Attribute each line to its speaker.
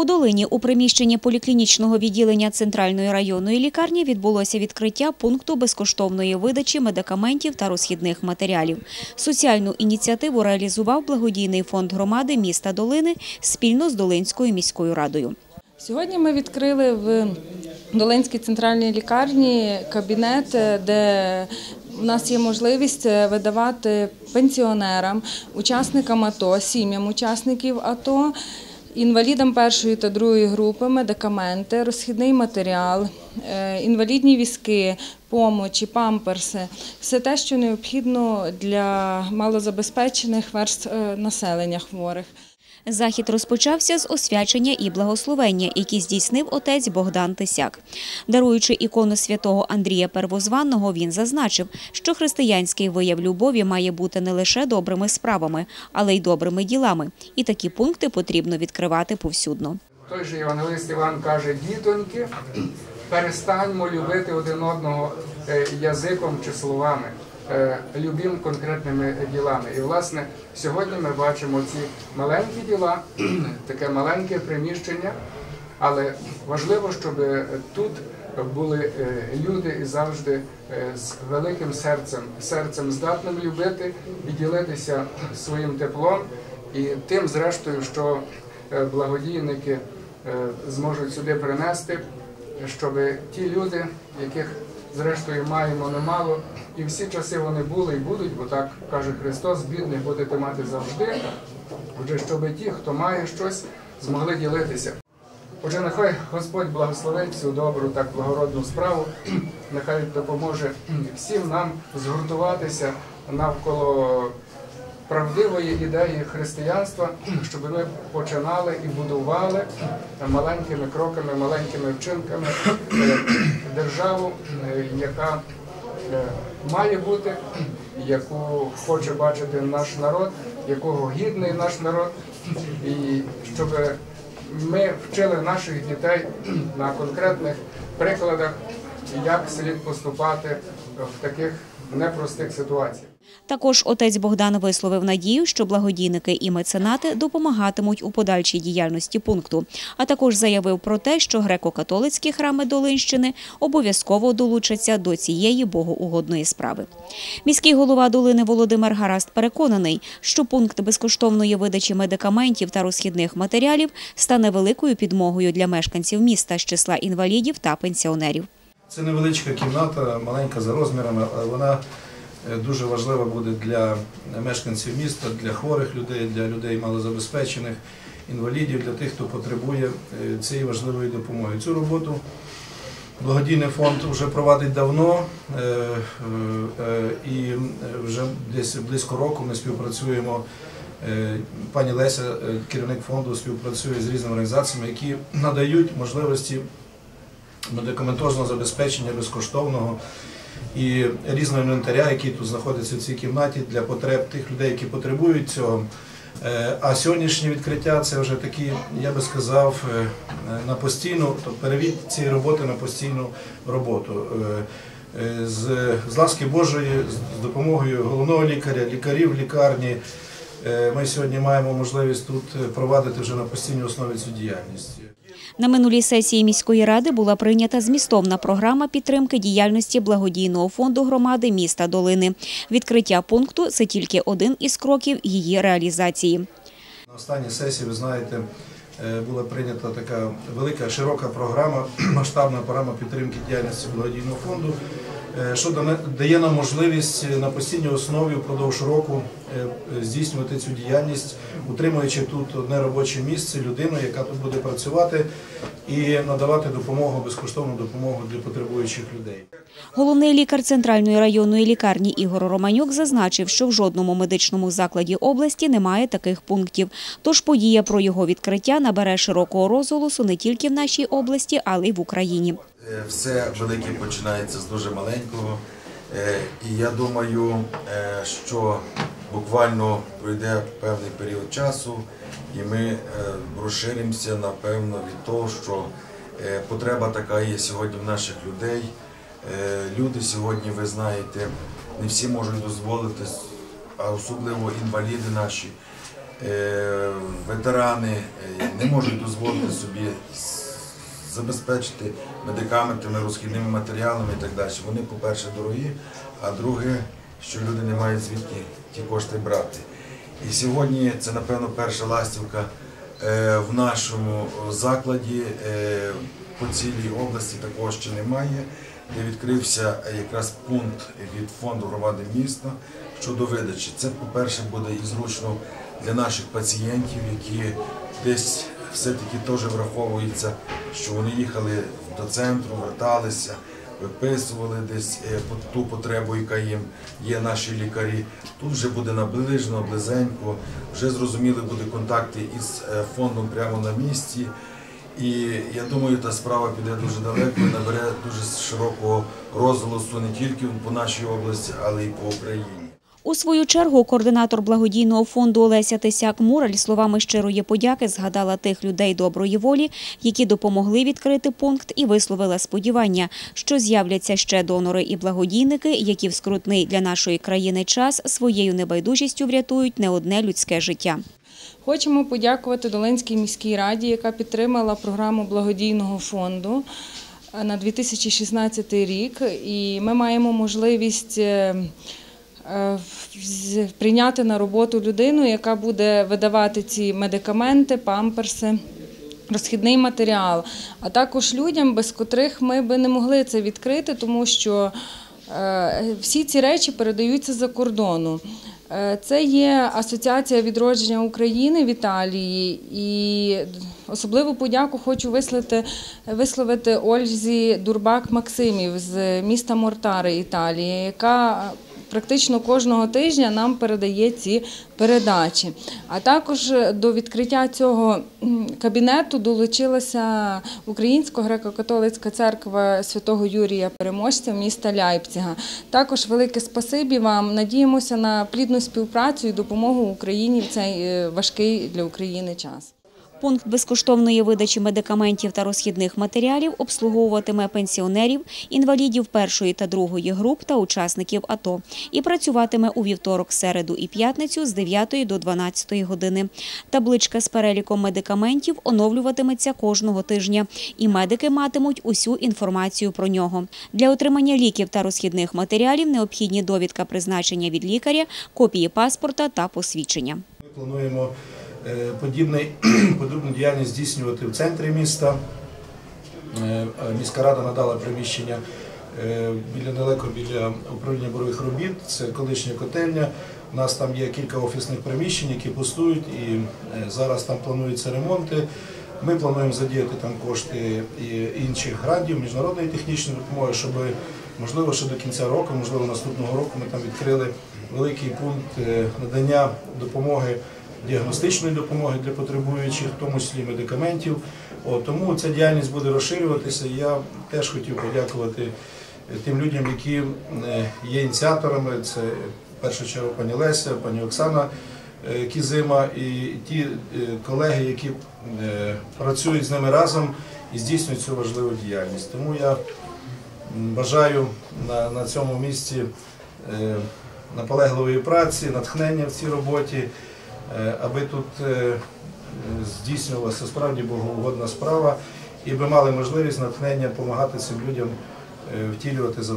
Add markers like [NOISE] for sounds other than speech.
Speaker 1: У Долині у приміщенні поліклінічного відділення Центральної районної лікарні відбулося відкриття пункту безкоштовної видачі медикаментів та розхідних матеріалів. Соціальну ініціативу реалізував благодійний фонд громади міста Долини спільно з Долинською міською радою.
Speaker 2: Сьогодні ми відкрили в Долинській центральній лікарні кабінет, де у нас є можливість видавати пенсіонерам, учасникам АТО, сім'ям учасників АТО, інвалідам першої та другої групи, медикаменти, розхідний матеріал, е, інвалідні візки, помочі, памперси, все те, що необхідно для малозабезпечених верств е, населення хворих.
Speaker 1: Захід розпочався з освячення і благословення, які здійснив отець Богдан Тисяк. Даруючи ікону святого Андрія Первозванного, він зазначив, що християнський вияв любові має бути не лише добрими справами, але й добрими ділами. І такі пункти потрібно відкривати повсюдно.
Speaker 3: Той же Євангелист Іван каже, дітоньки, перестаньмо любити один одного е, язиком чи словами, е, любім конкретними ділами. І власне сьогодні ми бачимо ці маленькі діла, [CLEARS THROAT] таке маленьке приміщення, але важливо, щоб тут були е, люди і завжди е, з великим серцем, серцем здатним любити і ділитися своїм теплом і тим, зрештою, що благодійники зможуть сюди принести, щоб ті люди, яких зрештою маємо немало, і всі часи вони були і будуть, бо так каже Христос, бідних будете мати завжди. Отже, щоб ті, хто має щось, змогли ділитися. Отже, нехай Господь благословить цю добру, так благородну справу, [CLEARS THROAT] нехай допоможе всім нам згуртуватися навколо правдивої ідеї християнства, [CLEARS THROAT] щоб ми починали і будували маленькими кроками, маленькими вчинками е, [CLEARS THROAT] державу, е, яка е, має бути, яку хоче бачити наш народ, якого гідний наш народ, і щоб ми вчили наших дітей на конкретних прикладах, як слід поступати в таких непростих ситуаціях.
Speaker 1: Також отець Богдан висловив надію, що благодійники і меценати допомагатимуть у подальшій діяльності пункту. А також заявив про те, що греко-католицькі храми Долинщини обов'язково долучаться до цієї богоугодної справи. Міський голова Долини Володимир Гараст переконаний, що пункт безкоштовної видачі медикаментів та розхідних матеріалів стане великою підмогою для мешканців міста з числа інвалідів та пенсіонерів.
Speaker 4: Це невеличка кімната, маленька за розмірами, але вона дуже важлива буде для мешканців міста, для хворих людей, для людей малозабезпечених, інвалідів, для тих, хто потребує е, цієї важливої допомоги. Цю роботу благодійний фонд вже провадить давно, е, е, і вже десь близько року ми співпрацюємо. Е, Пані Леся, е, керівник фонду, співпрацює з різними організаціями, які надають можливості медикаментозного забезпечення безкоштовного і різного інвентаря, який тут знаходиться в цій кімнаті для потреб тих людей, які потребують цього. Е, А сьогоднішнє відкриття це вже такі, я би сказав, е, на постійну, перевід цієї роботи на постійну роботу. Е, З, з ласки Божої, з допомогою головного лікаря, лікарів лікарні, ми сьогодні маємо можливість тут провадити вже на постійній основі цю діяльність.
Speaker 1: На минулій сесії міської ради була прийнята змістовна програма підтримки діяльності благодійного фонду громади міста Долини. Відкриття пункту це тільки один із кроків її реалізації.
Speaker 4: На останній сесії, ви знаєте, е, була прийнята така велика широка програма, [CLEARS THROAT] масштабна програма підтримки діяльності благодійного фонду, що дане- дає нам можливість на постійній основі впродовж року е, е, здійснювати цю діяльність, утримуючи тут одне робоче місце, людину, яка тут буде працювати і надавати допомогу, безкоштовну допомогу для потребуючих людей.
Speaker 1: Головний лікар центральної районної лікарні Ігор Романюк зазначив, що в жодному медичному закладі області немає таких пунктів. Тож подія про його відкриття набере широкого розголосу не тільки в нашій області, але й в Україні.
Speaker 5: Е, Все велике починається з дуже маленького. Е, І я думаю, е, що буквально пройде певний період часу, і ми розширимося, напевно, від того, що потреба така є сьогодні в наших людей. Люди сьогодні, ви знаєте, не всі можуть дозволити, а особливо інваліди наші, ветерани не можуть дозволити собі забезпечити медикаментами, розхідними матеріалами і так далі. Вони, по-перше, дорогі, а друге, що люди не мають звідки ті кошти брати. І сьогодні це, напевно, перша ластівка е, в нашому закладі. Е, По цілій області такого ще немає, де відкрився якраз пункт від фонду громади міста щодо видачі. Це, по-перше, буде і зручно для наших пацієнтів, які десь все-таки теж враховується, що вони їхали до центру, верталися, виписували десь е, ту потребу, яка їм є наші лікарі. Тут вже буде наближено, близенько, вже зрозуміли буде контакти із е, фондом прямо на місці. І я думаю, та справа піде дуже далеко і набере дуже широкого розголосу не тільки по нашій області, але й по Україні.
Speaker 1: У свою чергу координатор благодійного фонду Олеся Тисяк-Мураль словами щирої подяки згадала тих людей доброї волі, які допомогли відкрити пункт і висловила сподівання, що з'являться ще донори і благодійники, які в скрутний для нашої країни час своєю небайдужістю врятують не одне людське життя.
Speaker 2: Хочемо подякувати Долинській міській раді, яка підтримала програму благодійного фонду е, на 2016 рік. І ми маємо можливість е, прийняти на роботу людину, яка буде видавати ці медикаменти, памперси. Розхідний матеріал, а також людям, без котрих ми би не могли це відкрити, тому що е, всі ці речі передаються за кордону. Е, Це є Асоціація відродження України в Італії, і особливу подяку хочу висловити, висловити Ользі Дурбак Максимів з міста Мортари, Італії, яка практично кожного тижня нам передає ці передачі. А також до відкриття цього кабінету долучилася Українська греко-католицька церква святого Юрія Переможця міста Ляйпціга. Також велике спасибі вам. Надіємося на плідну співпрацю і допомогу Україні в цей е, важкий для України час.
Speaker 1: Пункт безкоштовної видачі медикаментів та розхідних матеріалів обслуговуватиме пенсіонерів, інвалідів першої та другої груп та учасників АТО і працюватиме у вівторок, середу і п'ятницю з 9 до 12 години. Табличка з переліком медикаментів оновлюватиметься кожного тижня, і медики матимуть усю інформацію про нього. Для отримання ліків та розхідних матеріалів необхідні довідка призначення від лікаря, копії паспорта та посвідчення.
Speaker 4: Ми плануємо [CLEARS THROAT] подібну діяльність здійснювати в центрі міста. Е, е, Міська рада надала приміщення е, біля далеко біля управління бурових робіт. Це колишня котельня. У нас там є кілька офісних приміщень, які пустують, і е, зараз там плануються ремонти. Ми плануємо задіяти там кошти і інших грантів, міжнародної технічної допомоги, щоб можливо ще до кінця року, можливо наступного року ми там відкрили великий пункт е, надання допомоги, діагностичної допомоги для потребуючих, в тому числі медикаментів. Тому ця діяльність буде розширюватися. Я теж хотів подякувати е, тим людям, які е, є ініціаторами. Це в першу чергу пані Леся, пані Оксана е, Кізима і ті е, колеги, які е, працюють з ними разом і здійснюють цю важливу діяльність. Тому я бажаю на, на цьому місці е, наполегливої праці, натхнення в цій роботі, е, аби тут е, здійснювалася справді богоугодна справа, і би мали можливість натхнення допомагати цим людям е, втілювати за